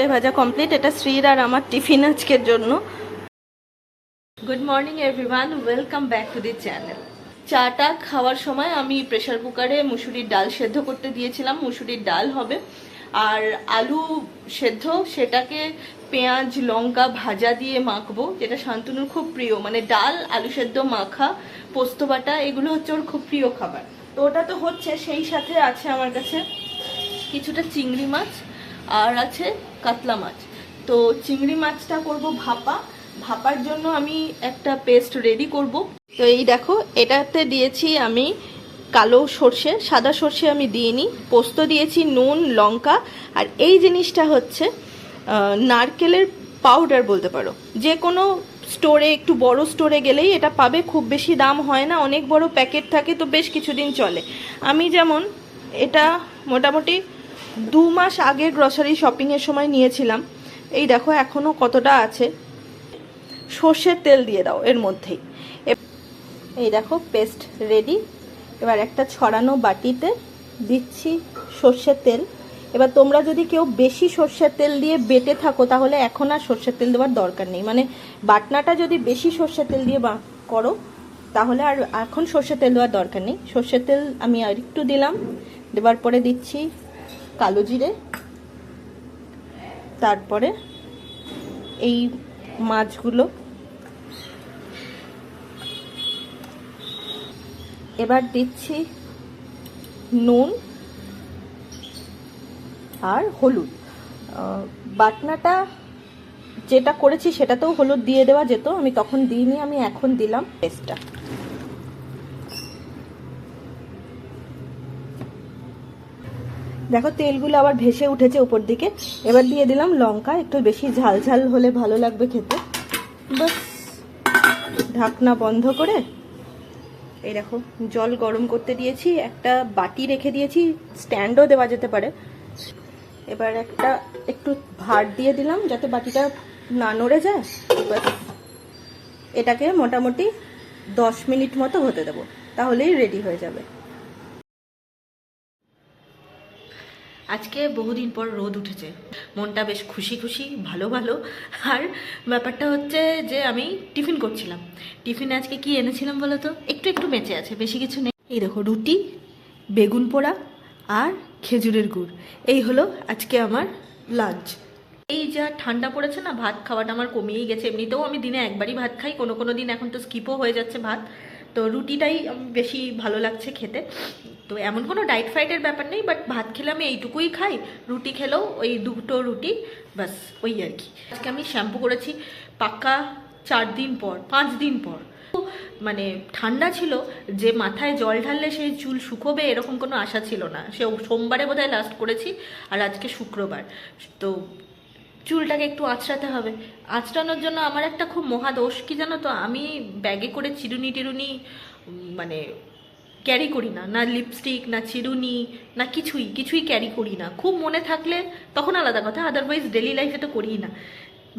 জিরে ভাজা কমপ্লিট এটা শ্রীর আর আমার টিফিন আজকের জন্য। Good morning everyone welcome back to the channel চাটা খাওয়ার সময় আমি প্রেসার কুকারে মুসুরির ডাল সেদ্ধ করতে দিয়েছিলাম। মুসুরির ডাল হবে। আর আলু সেদ্ধ, সেটাকে পেঁয়াজ, লঙ্কা ভাজা দিয়ে মাখবো, যেটা শান্তনুর খুব প্রিয়। মানে ডাল, আলু সেদ্ধ, মাখা, পোস্ত বাটা, এগুলো হচ্ছে ওর খুব প্রিয় খাবার। তো ওটা তো হচ্ছে, সেই সাথে আছে আমার কাছে কিছুটা চিংড়ি মাছ। আর আছে কাতলা মাছ। তো চিংড়ি মাছটা করব ভাপা। ভাপার জন্য আমি একটা পেস্ট রেডি করব। তো এই দেখো, এটাতে দিয়েছি আমি কালো সর্ষে, সাদা সর্ষে আমি দিইনি। পোস্ত দিয়েছি, নুন, লঙ্কা। আর এই জিনিসটা হচ্ছে নারকেলের পাউডার বলতে পারো। যে কোনো স্টোরে একটু বড় স্টোরে গেলেই এটা পাবে। খুব বেশি দাম হয় না, অনেক বড় প্যাকেট থাকে, তো বেশ কিছুদিন চলে। আমি যেমন, এটা মোটামুটি দু মাস আগে গ্রসারি শপিংয়ের সময় নিয়েছিলাম। এই দেখো এখনও কতটা আছে? সর্ষের তেল দিয়ে দাও এর মধ্যেই। এই দেখো পেস্ট রেডি এবার একটা ছড়ানো বাটিতে দিচ্ছি সর্ষের তেল। এবার তোমরা যদি কেউ বেশি সর্ষের তেল দিয়ে বেটে থাকো, তাহলে এখন আর সর্ষের তেল দেওয়ার দরকার নেই। মানে বাটনাটা যদি বেশি সর্ষের তেল দিয়ে বা- করো, তাহলে আর এখন সর্ষের তেল দেওয়ার দরকার নেই। সর্ষের তেল আমি আর একটু দিলাম। দেওয়ার পরে দিচ্ছি কালো জিরে, তারপরে এই মাছগুলো। এবার দিচ্ছি নুন আর হলুদ। বাটনাটা যেটা করেছি সেটাতেও হলুদ দিয়ে দেওয়া যেত, আমি তখন দিইনি, আমি এখন দিলাম পেস্টটা। দেখো, তেলগুলো আবার ভেসে উঠেছে উপর দিকে এবার দিয়ে দিলাম লঙ্কা, একটু বেশি ঝাল ঝাল হলে ভালো লাগবে খেতে। বাস, ঢাকনা বন্ধ করে, এই দেখো, জল গরম করতে দিয়েছি, একটা বাটি রেখে দিয়েছি, স্ট্যান্ডও দেওয়া যেতে পারে। এবার একটা একটু ভাত দিয়ে দিলাম, যাতে বাটিটা না নড়ে যায়। ব্যাস। এটাকে মোটামুটি দশ মিনিট মতো হতে দেবো, তাহলেই রেডি হয়ে যাবে। আজকে বহুদিন পর রোদ উঠেছে। মনটা বেশ খুশি খুশি, ভালো ভালো। আর ব্যাপারটা হচ্ছে যে আমি টিফিন করছিলাম। টিফিনে আজকে কি এনেছিলাম বলো তো? একটু একটু বেঁচে আছে, বেশি কিছু নেই। এই দেখো, রুটি, বেগুন পোড়া আর খেজুরের গুড়। এই হলো আজকে আমার লাঞ্চ এই যা ঠান্ডা পড়েছে না, ভাত খাওয়াটা আমার কমিয়েই গেছে। এমনিতেও আমি দিনে একবারই ভাত খাই, কোনো কোনো দিন এখন তো স্কিপও হয়ে যাচ্ছে ভাত। তো রুটিটাই বেশি ভালো লাগছে খেতে। তো এমন কোনো ডায়েট ফাইটের ব্যাপার নেই বাট ভাত খেলে আমি এইটুকুই খাই, রুটি খেলেও ওই দুটো রুটি বাস ওই আর কি। আজকে আমি শ্যাম্পু করেছি পাক্কা চার দিন পর, পাঁচ দিন পর। মানে ঠান্ডা ছিল, যে মাথায় জল ঢাললে সেই চুল শুকোবে এরকম কোনো আশা ছিল না। সে সোমবারে বোধহয় লাস্ট করেছি, আর আজকে শুক্রবার। তো চুলটাকে একটু আঁচড়াতে হবে। আঁচড়ানোর জন্য আমার একটা খুব মহাদোষ কি জানো তো, আমি ব্যাগে করে চিরুনি টিরুনি মানে ক্যারি করি না। না লিপস্টিক না চিরুনি, না কিছুই কিছুই ক্যারি করি না। খুব মনে থাকলে তখন আলাদা কথা আদারওয়াইজ ডেলি লাইফে তো করিই না।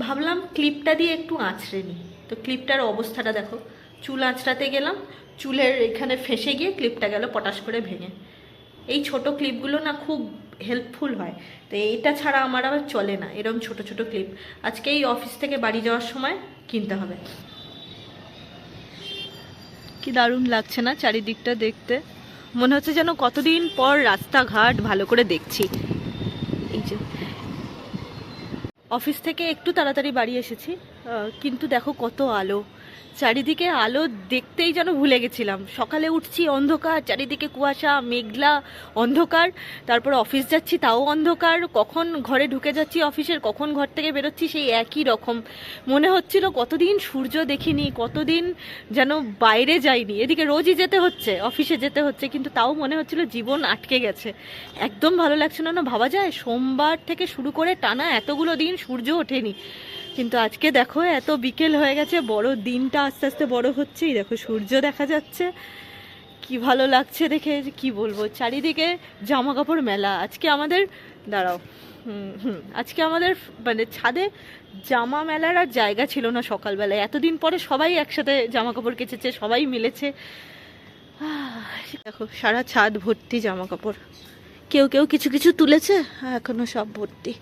ভাবলাম ক্লিপটা দিয়ে একটু আঁচড়ে নিই। তো ক্লিপটার অবস্থাটা দেখো। চুল আঁচড়াতে গেলাম, চুলের এখানে ফেসে গিয়ে ক্লিপটা গেল পটাশ করে ভেঙে। এই ছোট ক্লিপগুলো না খুব হেল্পফুল হয়। তো এটা ছাড়া আমার আবার চলে না এরকম ছোট ছোট ক্লিপ আজকে এই অফিস থেকে বাড়ি যাওয়ার সময় কিনতে হবে। কি দারুণ লাগছে না চারিদিকটা দেখতে? মনে হচ্ছে যেন কতদিন পর রাস্তাঘাট ভালো করে দেখছি। এই যে। অফিস থেকে একটু তাড়াতাড়ি বাড়ি এসেছি। কিন্তু দেখো কত আলো। চারিদিকে আলো দেখতেই যেন ভুলে গেছিলাম। সকালে উঠছি অন্ধকার, চারিদিকে কুয়াশা, মেঘলা, অন্ধকার, তারপর অফিস যাচ্ছি, তাও অন্ধকার। কখন ঘরে ঢুকে যাচ্ছি অফিসের, কখন ঘর থেকে বেরোচ্ছি সেই একই রকম। মনে হচ্ছিল কতদিন সূর্য দেখিনি, কতদিন যেন বাইরে যাইনি। এদিকে রোজই যেতে হচ্ছে, অফিসে যেতে হচ্ছে, কিন্তু তাও মনে হচ্ছিল জীবন আটকে গেছে। একদম ভালো লাগছিল না, ভাবা যায়, সোমবার থেকে শুরু করে টানা এতগুলো দিন সূর্য ওঠেনি। কিন্তু আজকে দেখো, এত বিকেল হয়ে গেছে, বড় দিনটা আস্তে আস্তে বড় হচ্ছেই। দেখো, সূর্য দেখা যাচ্ছে। কি ভালো লাগছে দেখে, কি বলব? চারিদিকে জামা কাপড় মেলা। আজকে আমাদের, দাঁড়াও, হুম আজকে আমাদের মানে ছাদে জামা মেলার আর জায়গা ছিল না সকালবেলায়। এতদিন পরে সবাই একসাথে জামা কাপড় কেচেছে, সবাই মিলেছে। দেখো, সারা ছাদ ভর্তি জামা কাপড় কেউ কেউ কিছু কিছু তুলেছে, আর এখনও সব ভর্তি।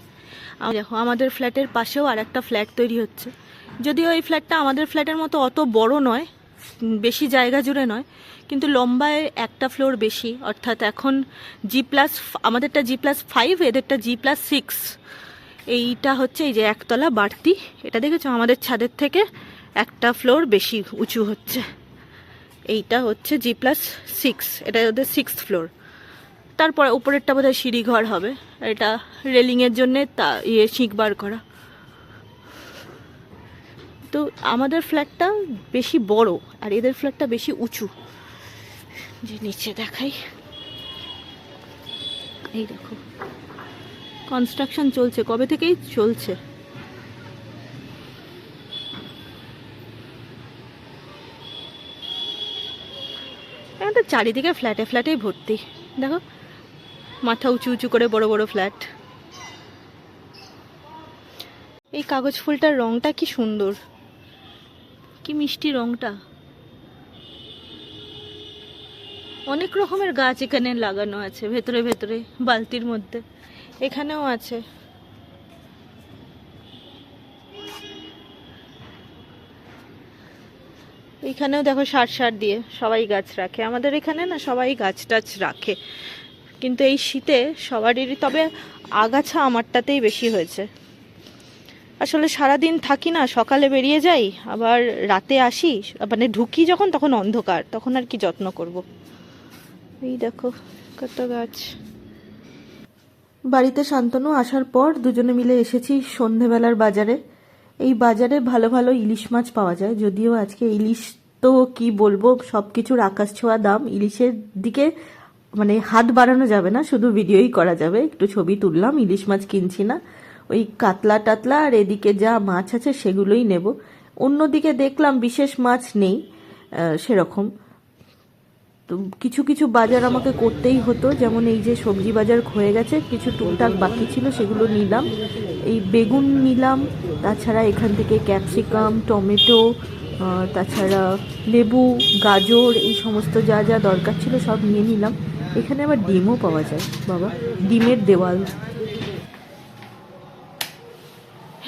দেখো, আমাদের ফ্ল্যাটের পাশেও আর একটা ফ্ল্যাট তৈরি হচ্ছে। যদিও এই ফ্ল্যাটটা আমাদের ফ্ল্যাটের মতো অত বড় নয়, বেশি জায়গা জুড়ে নয়, কিন্তু লম্বায় একটা ফ্লোর বেশি। অর্থাৎ এখন জি প্লাস আমাদেরটা জি প্লাস ফাইভ এদেরটা জি প্লাস সিক্স এইটা হচ্ছে এই যে একতলা বাড়তি। এটা দেখেছ? আমাদের ছাদের থেকে একটা ফ্লোর বেশি উঁচু হচ্ছে। এইটা হচ্ছে জি প্লাস সিক্স এটা ওদের সিক্স ফ্লোর তারপরে উপরেরটা বোধহয় সিঁড়ি ঘর হবে। এটা রেলিংয়ের জন্যে তা ইয়ে শিক বার করা। তো আমাদের ফ্ল্যাটটা বেশি বড় আর এদের ফ্ল্যাটটা বেশি উঁচু। যে নিচে দেখাই। এই দেখো। কনস্ট্রাকশন চলছে। কবে থেকেই চলছে? চারিদিকে ফ্ল্যাটে ফ্ল্যাটেই ভর্তি। দেখো। মাথা উঁচু উঁচু করে বড় বড় ফ্ল্যাট এই কাগজ ফুলটার রংটা কি সুন্দর। কি মিষ্টি রংটা। অনেক রকমের গাছ এখানে লাগানো আছে, ভেতরে ভেতরে, বালতির মধ্যে। এখানেও আছে। এখানেও দেখো সার সার দিয়ে সবাই গাছ রাখে। আমাদের এখানে না সবাই গাছ টাছ রাখে। কিন্তু এই শীতে সবারই, তবে আগাছা আমারটাতেই বেশি হয়েছে। আসলে সারাদিন থাকি না, সকালে বেরিয়ে যাই, আবার রাতে আসি মানে ঢুকি যখন, তখন অন্ধকার, তখন আর কি যত্ন করব। এই দেখো, কত গাছ। বাড়িতে শান্তনু আসার পর দুজনে মিলে এসেছি সন্ধেবেলার বাজারে। এই বাজারে ভালো ভালো ইলিশ মাছ পাওয়া যায়, যদিও আজকে ইলিশ তো কি বলব সব কিছুর আকাশ ছোঁয়া দাম। ইলিশের দিকে মানে হাত বাড়ানো যাবে না, শুধু ভিডিওই করা যাবে। একটু ছবি তুললাম, ইলিশ মাছ কিনছি না। ওই কাতলা টাতলা আর এদিকে যা মাছ আছে সেগুলোই নেব। অন্যদিকে দেখলাম বিশেষ মাছ নেই সেরকম। তো কিছু কিছু বাজার আমাকে করতেই হতো, যেমন এই যে সবজি বাজার হয়ে গেছে, কিছু টুকটাক বাকি ছিল, সেগুলো নিলাম। এই বেগুন নিলাম, তাছাড়া এখান থেকে ক্যাপসিকাম, টমেটো তাছাড়া লেবু, গাজর, এই সমস্ত যা যা দরকার ছিল সব নিয়ে নিলাম। এখানে আবার ডিমও পাওয়া যায়, বাবা। ডিমের দেওয়াল।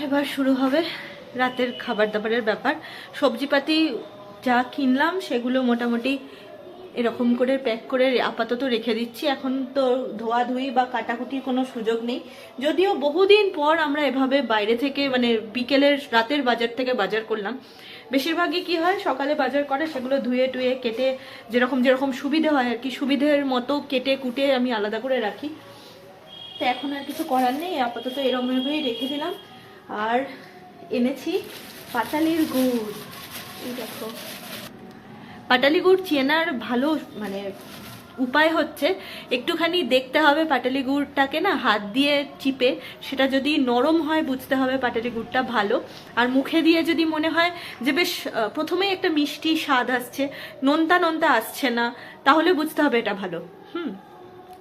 এবার শুরু হবে রাতের খাবার দাবারের ব্যাপার। সবজিপাতি যা কিনলাম সেগুলো মোটামুটি এরকম করে প্যাক করে আপাতত রেখে দিচ্ছি। এখন তো ধোয়াধুয়ি বা কাটাকুটির কোনো সুযোগ নেই। যদিও বহুদিন পর আমরা এভাবে বাইরে থেকে মানে বিকেলের রাতের বাজার থেকে বাজার করলাম। বেশিরভাগই কি হয়, সকালে বাজার করে, সেগুলো ধুয়ে টুয়ে কেটে যেরকম যেরকম সুবিধে হয় আর কি, সুবিধের মতো কেটে কুটে আমি আলাদা করে রাখি। তো এখন আর কিছু করার নেই, আপাতত এরমভাবেই রেখে দিলাম। আর এনেছি পাটালির গুড়। এই দেখো। পাটালি গুড় চেনার ভালো মানে উপায় হচ্ছে একটুখানি দেখতে হবে পাটালি গুড়টাকে না, হাত দিয়ে চিপে। সেটা যদি নরম হয়, বুঝতে হবে পাটালি গুড়টা ভালো। আর মুখে দিয়ে যদি মনে হয় যে বেশ প্রথমেই একটা মিষ্টি স্বাদ আসছে, নোনতা নোনতা আসছে না, তাহলে বুঝতে হবে এটা ভালো। হুম।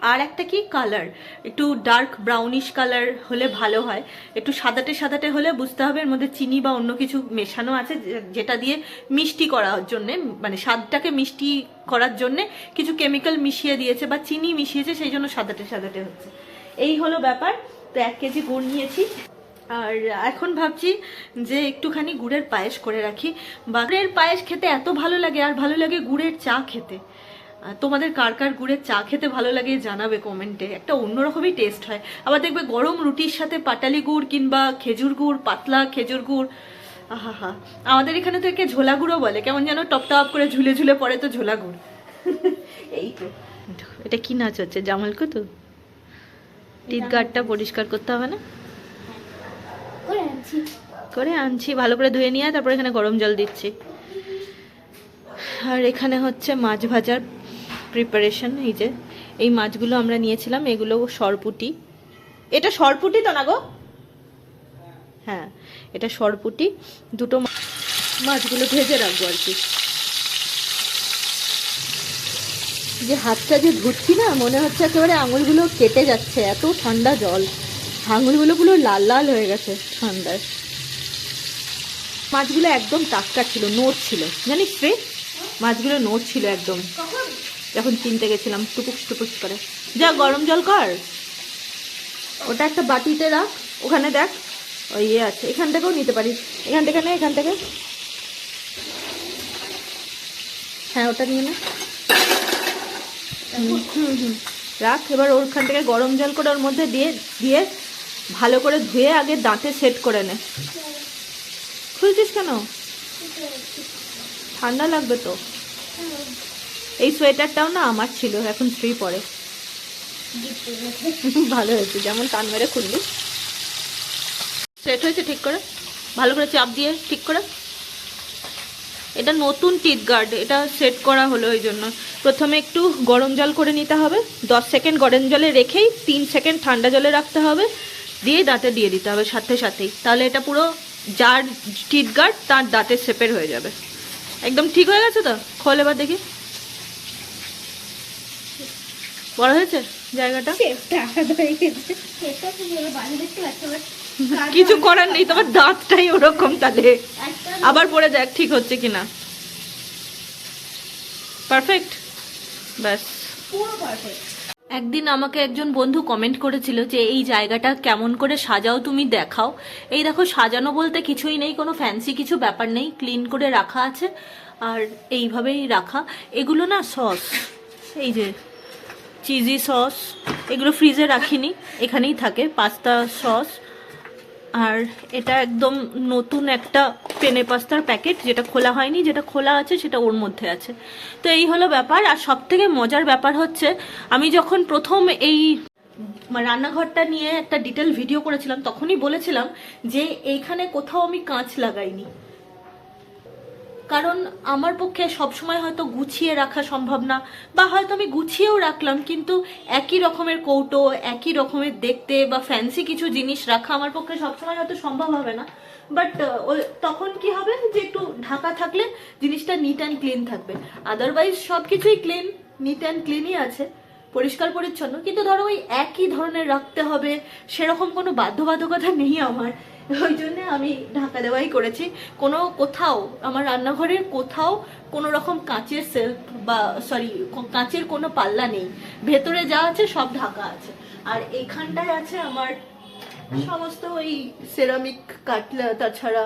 আর একটা কি? কালার একটু ডার্ক ব্রাউনিশ কালার হলে ভালো হয়। একটু সাদাটে সাদাটে হলে বুঝতে হবে এর মধ্যে চিনি বা অন্য কিছু মেশানো আছে যেটা দিয়ে মিষ্টি করার জন্যে মানে স্বাদটাকে মিষ্টি করার জন্যে কিছু কেমিক্যাল মিশিয়ে দিয়েছে বা চিনি মিশিয়েছে, সেই জন্য সাদাটে সাদাটে হচ্ছে। এই হলো ব্যাপার। তো এক কেজি গুড় নিয়েছি। আর এখন ভাবছি যে একটুখানি গুড়ের পায়েস করে রাখি। বা গুড়ের পায়েস খেতে এত ভালো লাগে, আর ভালো লাগে গুড়ের চা খেতে। তোমাদের কার কার গুড়ের চা খেতে ভালো লাগে জানাবে কমেন্টে। একটা অন্যরকমই টেস্ট হয়। আবার দেখবে গরম রুটির সাথে পাটালি গুড় কিংবা খেজুর গুড় পাতলা খেজুর গুড়। আহা হা আমাদের এখানে তো একে ঝোলা গুঁড়ো বলে। কেমন যেন টপ টপ করে ঝুলে ঝুলে পড়ে তো ঝোলা গুড়। এই তো। এটা কি নাচ হচ্ছে? জামাল তো? টিট গার্ডটা পরিষ্কার করতে হবে না? করে আনছি। করে আনছি। ভালো করে ধুয়ে নিয়ে তারপর এখানে গরম জল দিচ্ছি। আর এখানে হচ্ছে মাছ ভাজার প্রিপারেশন এই যে, এই মাছগুলো আমরা নিয়েছিলাম, এগুলো সরপুটি। এটা সরপুটি তো না গো? হ্যাঁ এটা সরপুটি। দুটো মাছগুলো ভেজে রাখব আর কি। যে হাতটা যে ধুচ্ছি না, মনে হচ্ছে একেবারে আঙুলগুলো কেটে যাচ্ছে, এত ঠান্ডা জল। আঙুলগুলো পুরো লাল লাল হয়ে গেছে ঠান্ডায়। মাছগুলো একদম টাটকা ছিল, নোট ছিল। জানিস রে? মাছগুলো নোট ছিল একদম। যখন কিনতে গেছিলাম টুকুস টুকুস করে। যা, গরম জল কর। ওটা একটা বাটিতে রাখ, ওখানে দেখ, ওই ইয়ে আছে, এখান থেকেও নিতে পারিস। এখান থেকে নে, এখান থেকে। হ্যাঁ ওটা নিয়ে নে। হুম হুম। রাখ, এবার ওখান থেকে গরম জল করে ওর মধ্যে দিয়ে দিয়ে ভালো করে ধুয়ে আগে দাঁতে সেট করে নে। খুলছিস কেন? ঠান্ডা লাগবে তো। এই সোয়েটারটাও না আমার ছিল, এখন স্ত্রী পরে। ভালো হয়েছে, যেমন টান মেরে খুললি। সেট হয়েছে ঠিক করে? ভালো করে চাপ দিয়ে ঠিক করে? এটা নতুন টিথ গার্ড এটা সেট করা হলো ওই জন্য। প্রথমে একটু গরম জল করে নিতে হবে, দশ সেকেন্ড গরম জলে রেখেই তিন সেকেন্ড ঠান্ডা জলে রাখতে হবে, দিয়ে দাঁতে দিয়ে দিতে হবে সাথে সাথেই। তাহলে এটা পুরো যার টিথ গার্ড তার দাঁতের শেপের হয়ে যাবে। একদম ঠিক হয়ে গেছে তো? খোল এবার দেখি। বড় হয়েছে জায়গাটা? কিছু করার নেই তোমার দাঁতটাই ওরকম তাহলে। আবার পরে দেখ ঠিক হচ্ছে কিনা। পারফেক্ট ব্যাস। একদিন আমাকে একজন বন্ধু কমেন্ট করেছিল যে এই জায়গাটা কেমন করে সাজাও তুমি দেখাও। এই দেখো সাজানো বলতে কিছুই নেই কোনো ফ্যান্সি কিছু ব্যাপার নেই ক্লিন করে রাখা আছে আর এইভাবেই রাখা। এগুলো না সস এই যে চিজি সস, এগুলো ফ্রিজে রাখিনি, এখানেই থাকে, পাস্তা সস। আর এটা একদম নতুন একটা পেনে পাস্তার প্যাকেট, যেটা খোলা হয়নি, যেটা খোলা আছে, সেটা ওর মধ্যে আছে। তো এই হলো ব্যাপার, আর সব থেকে মজার ব্যাপার হচ্ছে, আমি যখন প্রথম এই রান্নাঘরটা নিয়ে একটা ডিটেল ভিডিও করেছিলাম, তখনই বলেছিলাম যে এইখানে কোথাও আমি কাঁচ লাগাইনি। কারণ আমার পক্ষে সবসময় হয়তো গুছিয়ে রাখা সম্ভব না, বা হয়তো আমি গুছিয়েও রাখলাম, কিন্তু একই রকমের কৌটো, একই রকমের দেখতে বা ফ্যান্সি কিছু জিনিস রাখা আমার পক্ষে সবসময় হয়তো সম্ভব হবে না। বাট তখন কি হবে যে একটু ঢাকা থাকলে জিনিসটা নিট অ্যান্ড ক্লিন থাকবে। আদারওয়াইজ সব কিছুই ক্লিন নিট অ্যান্ড ক্লিনই আছে, পরিষ্কার পরিচ্ছন্ন। কিন্তু ধরো ওই একই ধরনের রাখতে হবে, সেরকম কোনো বাধ্যবাধকতা নেই আমার। ওই জন্যে আমি ঢাকা দেওয়াই করেছি। কোনো কোথাও আমার রান্নাঘরের কোথাও কোনো রকম কাঁচের সেলফ বা সরি কাঁচের কোনো পাল্লা নেই। ভেতরে যা আছে সব ঢাকা আছে। আর এইখানটায় আছে আমার সমস্ত ওই সেরামিক কাটলা তাছাড়া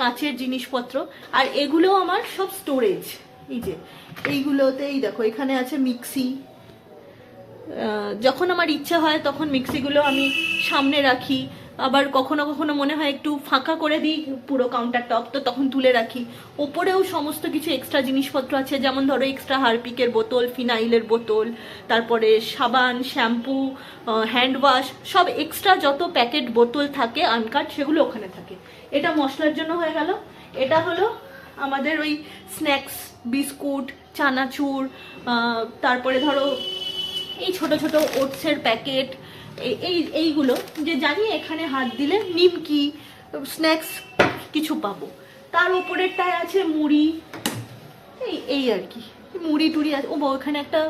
কাঁচের জিনিসপত্র। আর এগুলো আমার সব স্টোরেজ এই যে এইগুলোতেই দেখো এখানে আছে মিক্সি যখন আমার ইচ্ছা হয় তখন মিক্সিগুলো আমি সামনে রাখি। আবার কখনো কখনো মনে হয় একটু ফাঁকা করে দিই পুরো কাউন্টার টপ তো তখন তুলে রাখি। ওপরেও সমস্ত কিছু এক্সট্রা জিনিসপত্র আছে, যেমন ধরো এক্সট্রা হারপিকের বোতল, ফিনাইলের বোতল, তারপরে সাবান, শ্যাম্পু হ্যান্ড ওয়াশ সব এক্সট্রা যত প্যাকেট বোতল থাকে আনকাট সেগুলো ওখানে থাকে। এটা মশলার জন্য হয়ে গেল। এটা হলো আমাদের ওই স্ন্যাক্স বিস্কুট, চানাচুর তারপরে ধরো এই ছোট ছোট ওটসের প্যাকেট এই এইগুলো যে জানি এখানে হাত দিলে নিমকি, স্ন্যাক্স কিছু পাবো। তার উপরেরটায় আছে মুড়ি, এই এই আর কি। মুড়ি টুড়ি আছে। ও ওখানে একটা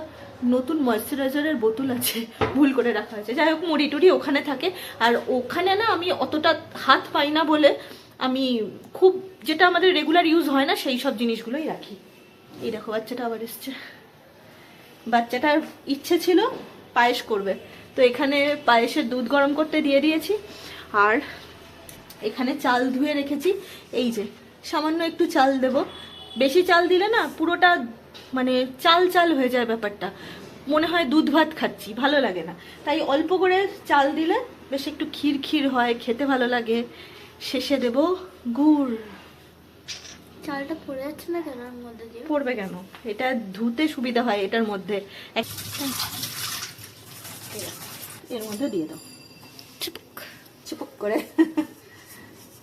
নতুন ময়শ্চারাইজারের বোতল আছে, ভুল করে রাখা আছে যাই হোক, মুড়ি টুড়ি ওখানে থাকে। আর ওখানে না, আমি অতটা হাত পাই না বলে আমি খুব যেটা আমাদের রেগুলার ইউজ হয় না, সেই সব জিনিসগুলোই রাখি। এই দেখো, বাচ্চাটা আবার এসছে। বাচ্চাটার ইচ্ছে ছিল পায়েস করবে। তো এখানে পায়েসের দুধ গরম করতে দিয়ে দিয়েছি। আর এখানে চাল ধুয়ে রেখেছি। এই যে সামান্য একটু চাল দেব। বেশি চাল দিলে না পুরোটা মানে চাল চাল হয়ে যায় ব্যাপারটা। মনে হয় দুধ ভাত খাচ্ছি ভালো লাগে না। তাই অল্প করে চাল দিলে বেশ একটু ক্ষীর ক্ষীর হয় খেতে ভালো লাগে। শেষে দেব গুড়। চালটা পড়ে যাচ্ছে না কেন মধ্যে দিয়ে? পড়বে কেন? এটা ধুতে সুবিধা হয় এটার মধ্যে। এক- এর মধ্যে দিয়ে দাও। চুপক। চুপুক করে।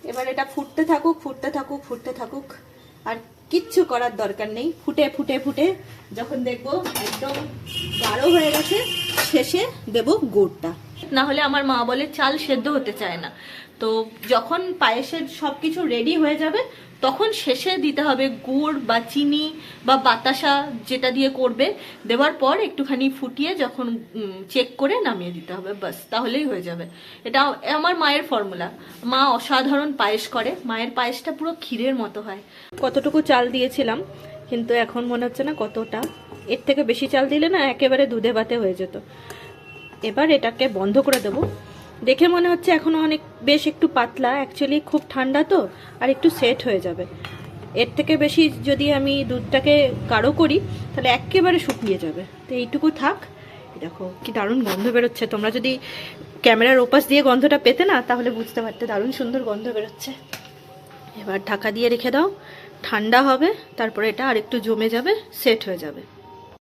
এবার এটা ফুটতে থাকুক ফুটতে থাকুক ফুটতে থাকুক। আর কিচ্ছু করার দরকার নেই। ফুটে ফুটে ফুটে যখন দেখব একদম গাঢ় হয়ে গেছে শেষে দেব গুড়টা। না হলে আমার মা বলে, চাল সেদ্ধ হতে চায় না। তো যখন পায়েসের সব কিছু রেডি হয়ে যাবে, তখন শেষে দিতে হবে গুড় বা চিনি বা বাতাসা যেটা দিয়ে করবে। দেওয়ার পর একটুখানি ফুটিয়ে যখন চেক করে নামিয়ে দিতে হবে বাস তাহলেই হয়ে যাবে। এটা আমার মায়ের ফর্মুলা মা অসাধারণ পায়েস করে। মায়ের পায়েসটা পুরো ক্ষীরের মতো হয়। কতটুকু চাল দিয়েছিলাম, কিন্তু এখন মনে হচ্ছে না কতটা। এর থেকে বেশি চাল দিলে না একেবারে দুধে ভাতে হয়ে যেত। এবার এটাকে বন্ধ করে দেবো। দেখে মনে হচ্ছে এখনও অনেক, বেশ একটু পাতলা। অ্যাকচুয়ালি খুব ঠান্ডা তো, আর একটু সেট হয়ে যাবে। এর থেকে বেশি যদি আমি দুধটাকে গাঢ় করি, তাহলে একেবারে শুকিয়ে যাবে। তো এইটুকু থাক। দেখো, কি দারুণ গন্ধ বেরোচ্ছে। তোমরা যদি ক্যামেরার ওপাশ দিয়ে গন্ধটা পেতে না, তাহলে বুঝতে পারতে দারুণ সুন্দর গন্ধ বেরোচ্ছে। এবার ঢাকা দিয়ে রেখে দাও। ঠান্ডা হবে, তারপরে এটা আরেকটু জমে যাবে সেট হয়ে যাবে।